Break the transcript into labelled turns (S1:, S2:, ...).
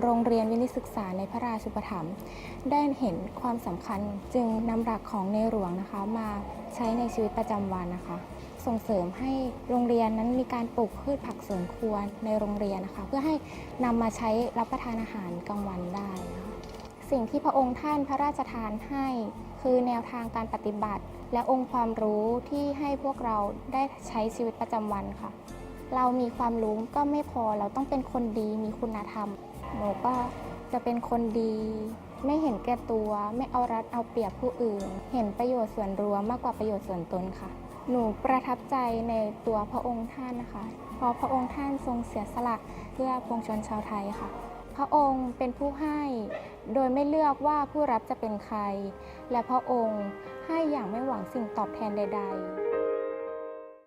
S1: โรงเรียนวินิศึกษาในพระราชูปถัมภ์ได้เห็นความสำคัญจึงนำหลักของในหลวงนะคะมาใช้ในชีวิตประจำวันนะคะ ส่งเสริมให้โรงเรียนนั้นมีการปลูกพืชผักสวนครัวในโรงเรียนนะคะ เพื่อให้นำมาใช้รับประทานอาหารกลางวันได้นะคะสิ่งที่พระองค์ท่านพระราชทานให้ คือแนวทางการปฏิบัติ และองค์ความรู้ที่ให้พวกเราได้ใช้ชีวิตประจำวันค่ะ เรามีความรู้ก็ไม่พอเราต้องเป็นคนดีมีคุณธรรม หนูก็จะเป็นคนดี ไม่เห็นแก่ตัว ไม่เอารัดเอาเปรียบผู้อื่น เห็นประโยชน์ส่วนรวมมากกว่าประโยชน์ส่วนตนค่ะ หนูประทับใจในตัวพระองค์ท่านนะคะ เพราะพระองค์ท่านทรงเสียสละเพื่อปวงชนชาวไทยค่ะ พระองค์เป็นผู้ให้ โดยไม่เลือกว่าผู้รับจะเป็นใคร และพระองค์ให้อย่างไม่หวังสิ่งตอบแทนใด ๆ